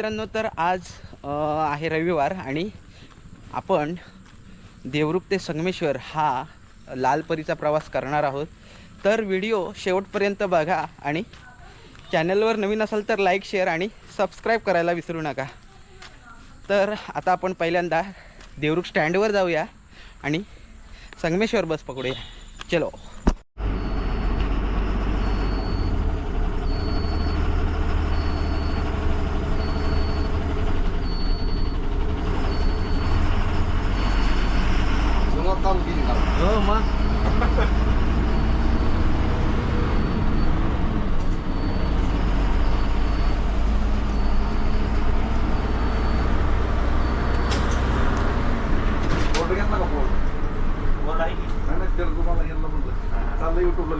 मित्रांनो तर आज आहे रविवार आणि आपण देवरुख ते संगमेश्वर हा लालपरीचा प्रवास करणार आहोत. तर व्हिडिओ शेवटपर्यंत बघा आणि चॅनलवर नवीन असाल तर लाईक शेअर आणि सबस्क्राईब करायला विसरू नका. तर आता आपण पहिल्यांदा देवरुख स्टँडवर जाऊया आणि संगमेश्वर बस पकडूया. चलो. തള്ളി വിട്ടുള്ള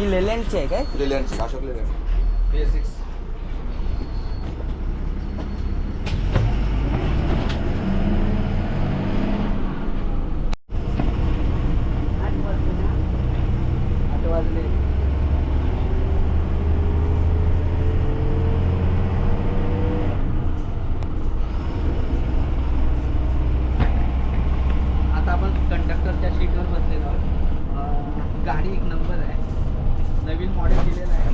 ही लेलँडची आहे काय? लेलँडची अशोक लेलँड सिक्स आठ वाजले आता आपण कंडक्टरच्या सीटवर बसलेलो आहोत अं, गाडी एक नंबर आहे नवीन मॉडेल दिलेलं आहे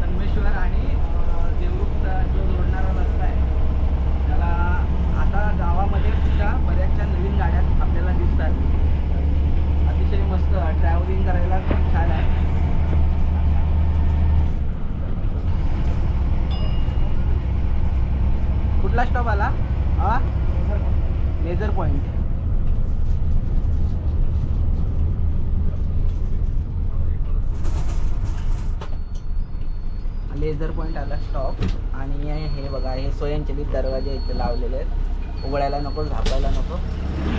संगमेश्वर आणि अं, देवरुखचा जो जोडणारा रस्ता आहे त्याला आता गावामध्ये सुद्धा बऱ्याचशा नवीन गाड्या आपल्याला दिसतात अतिशय मस्त ट्रॅव्हलिंग करायला खूप छान आहे कुठला स्टॉप आला हा लेझर पॉइंट लेझर पॉइंट आला स्टॉप आणि हे बघा हे स्वयंचलित दरवाजे इथे लावलेले आहेत. उघडायला नको झापायला नको.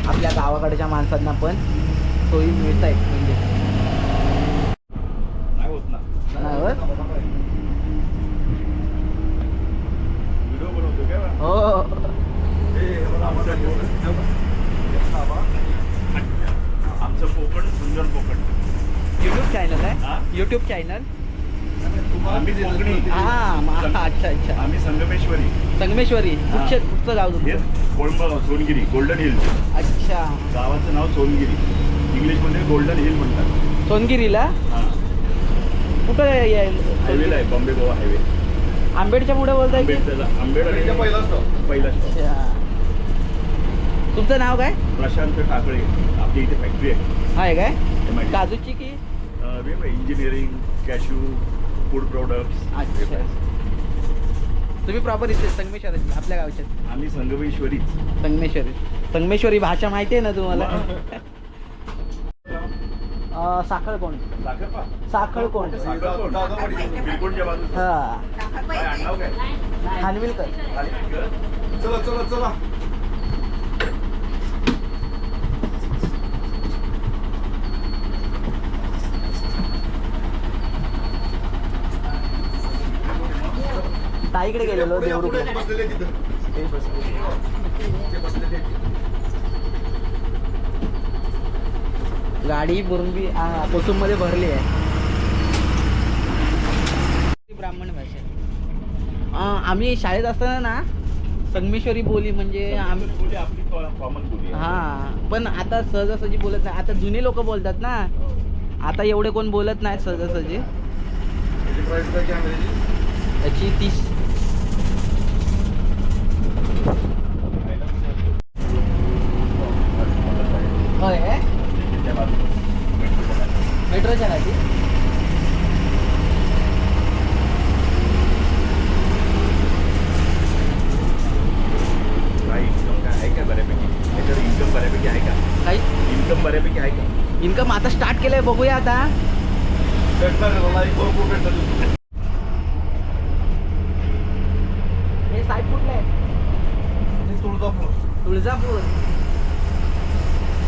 आपल्या गावाकडच्या माणसांना पण सोयी मिळत आहेत म्हणजे? हो. आमचं कोकण. सुंदर कोकण युट्यूब चॅनल? आहे? युट्यूब चॅनल आम्ही कोकणी हा म- अच्छा अच्छा. आम्ही संगमेश्वरी. संगमेश्वरी कुठचे कुठचं गाव हे तुमचं सोनगिरी गोल्डन हिल अच्छा. गावाचं नाव सोनगिरी. इंग्लिशमध्ये गोल्डन हिल म्हणतात. सोनगिरीला? हा. कुठं आहे- हायवेला आहे बॉम्बे गोवा हायवे. आंबेडच्या पुढे बोलताय की? आंबेडचा आंबेड पहिला पहिला अच्छा. तुमचं नाव काय? प्रशांत टाकळे आपली इथे फॅक्टरी आहे. आहे काय? MIT. काजूची की? इंजिनिअरिंग कॅशू फूड प्रोडक्ट्स अच्छा. तुम्ही प्रॉपर इथे संगमेश्वराची आपल्या गावच्या आम्ही संगमेश्वरी. संगमेश्वरी. संगमेश्वरी भाषा माहिती आहे ना तुम्हाला? साखळ कोण? साखळ कोण? हा. खानविलकर. चला चला चला. ताईकडे गेलेलो देवरुखला ते गाडी बुरंबी कोसुममध्ये भरली आहे. ब्राह्मण भाषा. अं, आम्ही शाळेत असताना ना संगमेश्वरी बोली म्हणजे आम्ही बोली आपली कॉमन बोली आहे. हा पण आता सहजासहजी बोलत नाही. आता जुने लोक बोलतात ना. आता एवढे कोण बोलत नाहीत सहजासहजी. त्याची याची तीस होय मेट्रोच्या खाली काय इन्कम काय आहे का बऱ्यापैकी त्याच्यावर इन्कम बऱ्यापैकी आहे का काही इन्कम बऱ्यापैकी आहे का इन्कम आता स्टार्ट केलंय बघूया आता. हे कुठलं आहे तुळजापूर. तुळजापूर.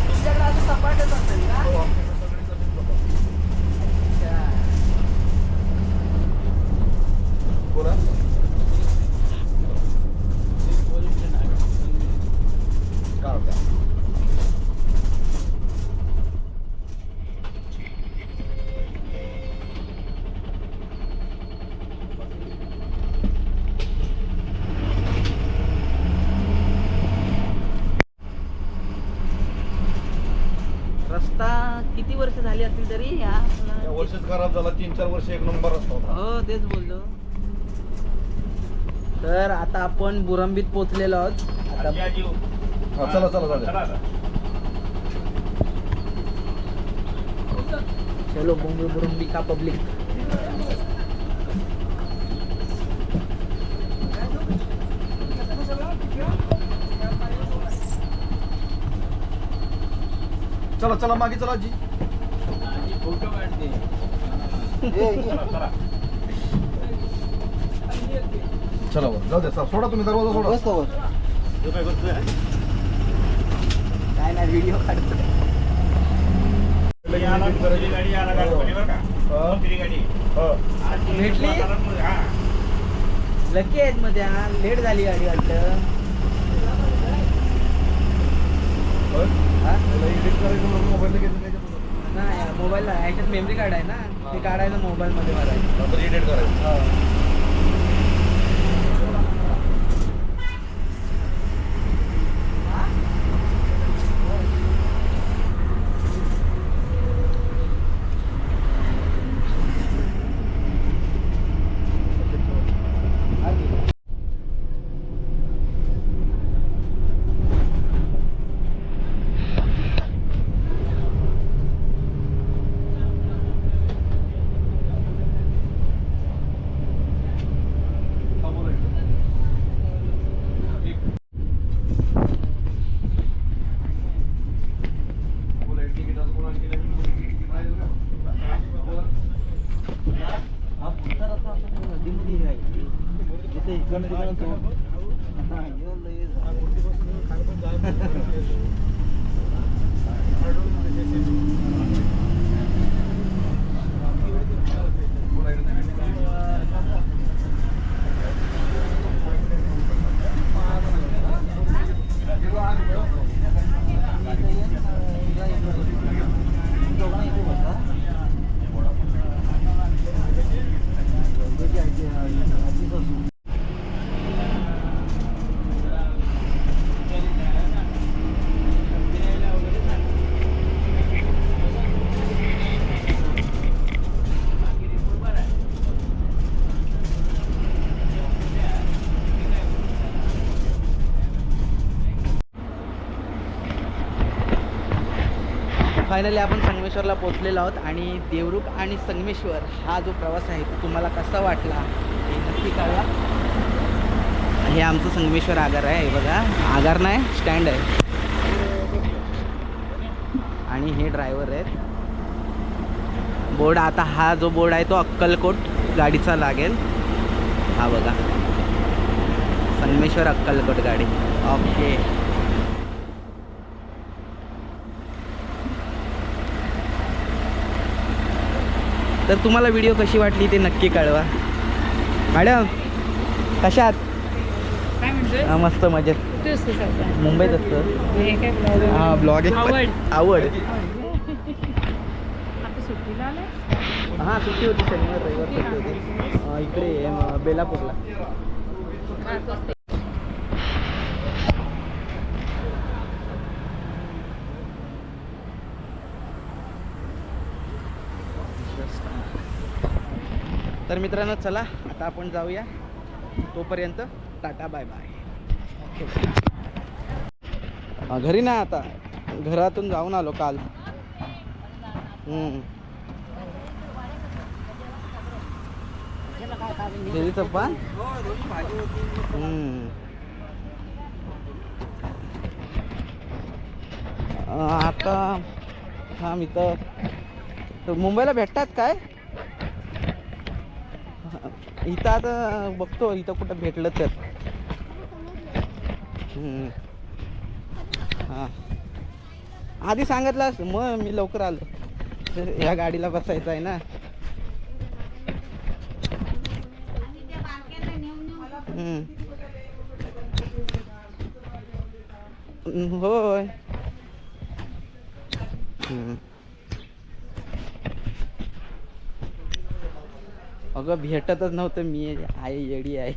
तुमच्याकडे आता सपाटच असेल का हो, आमच्याकडे सगळी जमीन स्वतः. अच्छा. बोला काय होतं? रस्ता किती वर्ष झाली असतील तरी या वर्षच खराब झाला तीन चार वर्ष एक नंबर रस्ता होता हो तेच बोललो. तर आता आपण बुरंबीत पोहोचलेलो आहोत. आता हा, चला चला चला. चलो बोंबे बुरंबी का पब्लिक चला चला मागे चला जी चला वर जाऊ दे चला, सोडा तुम्ही दरवाजा सोडा. काय नाही व्हिडिओ काढतो. भेटली? लकी आहेत मध्ये लेट झाली गाडी वाटतं. हा? मोबाईल. नाही मोबाईलला ह्याच्यात मेमरी कार्ड आहे ना ते काढायचं मोबाईल मध्ये मारायचं नंतर edit करायचं I don't know. फायनली आपण संगमेश्वरला पोचलेलो आहोत आणि देवरुख आणि संगमेश्वर हा जो प्रवास आहे तो तुम्हाला कसा वाटला हे नक्की कळवा. हे आमचं संगमेश्वर आगार आहे बघा. आगार नाही स्टँड आहे. आणि हे ड्रायव्हर आहेत. बोर्ड आता हा जो बोर्ड आहे तो अक्कलकोट गाडीचा लागेल. हा बघा. संगमेश्वर अक्कलकोट गाडी. ओके. तर तुम्हाला व्हिडिओ कशी वाटली ते नक्की कळवा. मॅडम कशात? मस्त मजेत. मुंबईत असतं. हे ब्लॉग आवड. हां सुट्टी होती शनिवार रविवार इकडे बेलापूरला हा, स्वस्त. तर मित्रांनो चला आता आपण जाऊया. तोपर्यंत टाटा बाय बाय. घरी ना आता. घरातून जाऊन आलो काल. हम्म. आता हा मी तर मुंबईला भेटतात काय? इथं आता बघतो इथं कुठं भेटलं तर हां. आधी आधी असतं मग मी लवकर आलो. तर या गाडीला बसायचं आहे ना. हम्म, हो, होय. अगं भेटतच नव्हतं मी आई येडी आहे.